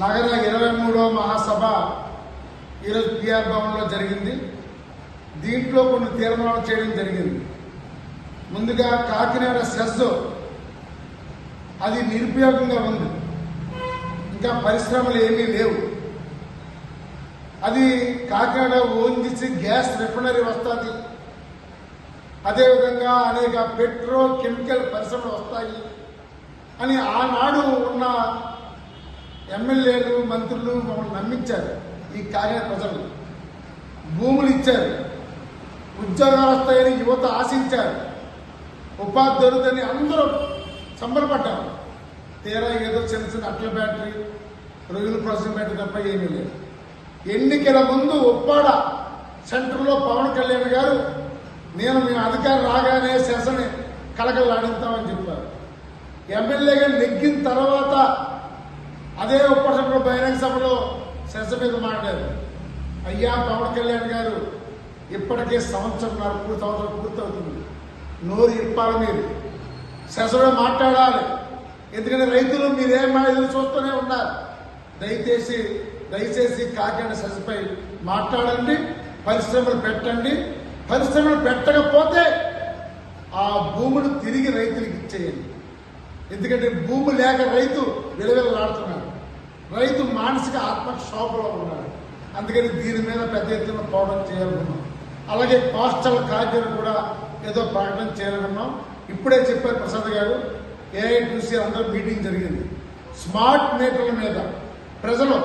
నగర ఇరవై మూడో మహాసభ ఈరోజు పిఆర్ భవన్లో జరిగింది. దీంట్లో కొన్ని తీర్మానాలు చేయడం జరిగింది. ముందుగా కాకినాడ సెస్ అది నిరుపయోగంగా ఉంది. ఇంకా పరిశ్రమలు ఏమీ లేవు. అది కాకినాడ ఓందించి గ్యాస్ రిఫైనరీ వస్తుంది. అదేవిధంగా అనేక పెట్రో కెమికల్ పరిశ్రమలు వస్తాయి. అని ఆనాడు ఉన్న ఎమ్మెల్యేలు మంత్రులు మమ్మల్ని నమ్మించారు ఈ కాకినాడ ప్రజలు. భూములు ఇచ్చారు. ఉద్యోగాలు వస్తాయని యువత ఆశించారు. ఉపాధి దొరుకుతుందని అందరూ సంబరపడ్డారు. తీరా ఏదో చిన్న చిన్న అట్ల బ్యాటరీ రొయ్యల ప్రాసెసింగ్ బ్యాటరీ తప్ప ఏమీ లేదు. ఎన్నికల ముందు ఉప్పాడ సెంటర్లో పవన్ కళ్యాణ్ గారు నేను మీ అధికారం రాగానే శాసని కలకలు అడుగుతామని చెప్పారు. ఎమ్మెల్యేగా నెగ్గిన తర్వాత అదే ఉప్పాడ బహిరంగ సభలో సెస మీద మాట్లాడారు. అయ్యా పవన్ కళ్యాణ్ గారు ఇప్పటికే సంవత్సరం పూర్తి సంవత్సరం పూర్తవుతుంది నోరు ఇప్పాలి మీరు. సెసలో మాట్లాడాలి. ఎందుకంటే రైతులు మీరేం ఎదురు చూస్తూనే ఉన్నారు. దయచేసి దయచేసి కాకినాడ సెసపై మాట్లాడండి పరిశ్రమలు పెట్టండి. పరిశ్రమలు పెట్టకపోతే ఆ భూములు తిరిగి రైతులకు ఇచ్చేయండి. ఎందుకంటే భూమి లేక రైతు విలువలాడుతున్నాడు రైతు మానసిక ఆత్మక్షోభలో ఉన్నాడు. అందుకని దీని మీద పెద్ద ఎత్తున పోవడం చేయాలనుకున్నాం. అలాగే కోస్టల్ కార్డులు కూడా ఏదో ప్రకటన చేయాలనుకున్నాం. ఇప్పుడే చెప్పారు ప్రసాద్ గారు ఏఐటీసీ అందరూ మీటింగ్ జరిగింది. స్మార్ట్ మీటర్ల మీద ప్రజలు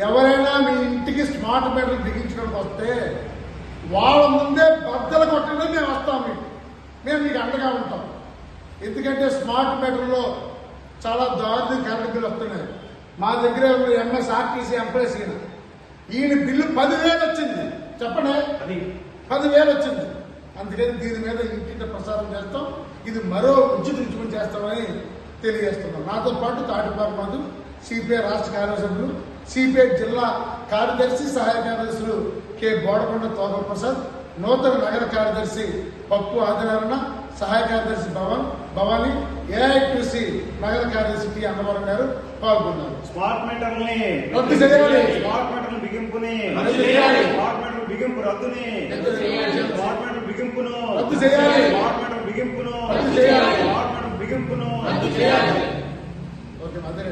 ఎవరైనా మీ ఇంటికి స్మార్ట్ మీటర్లు బిగించడానికి వస్తే వాళ్ళ ముందే బద్దలు కొట్టడం మేము వస్తాం మీకు. మేము మీకు అండగా ఉంటాం. ఎందుకంటే స్మార్ట్ మీటర్లో చాలా దారుణ కరెంట్ బిల్లు వస్తున్నాయి. మా దగ్గర ఎంఎస్ ఆర్టీసీ ఎంప్రెస్ ఈయన. ఈయన బిల్లు పదివేలు వచ్చింది. చెప్పండి. అది. పదివేలు వచ్చింది. అందుకని దీని మీద ఇంటింటి ప్రసారం చేస్తాం. ఇది మరో ఉచితం చేస్తామని తెలియజేస్తున్నాం. నాతో పాటు తాటిపాటి మధు సిపిఐ రాష్ట్ర కార్యసభ్యులు సిపిఐ జిల్లా కార్యదర్శి సహాయ కార్యదర్శులు కె. బోడకొండ తోగ ప్రసాద్ నూతన నగర కార్యదర్శి పప్పు ఆదినారాయణ సహాయ కార్యదర్శి భవన్ భవానీ ఏఐటిసి నగర కార్యదర్శి అన్నవరం గారు పాల్గొన్నారు స్మార్ట్ మీటర్ని రద్దు చేయాలి. స్మార్ట్ మీటర్ల బిగింపుని చేయాలి. స్మార్ట్ బిగింపు రద్దుని రద్దు చేయాలి. స్మార్ట్ మీటర్ల బిగింపును రద్దు చేయాలి. స్మార్ట్ మీటర్ల బిగింపును రద్దు చేయాలి. స్మార్ట్ బిగింపును ఓకే అదే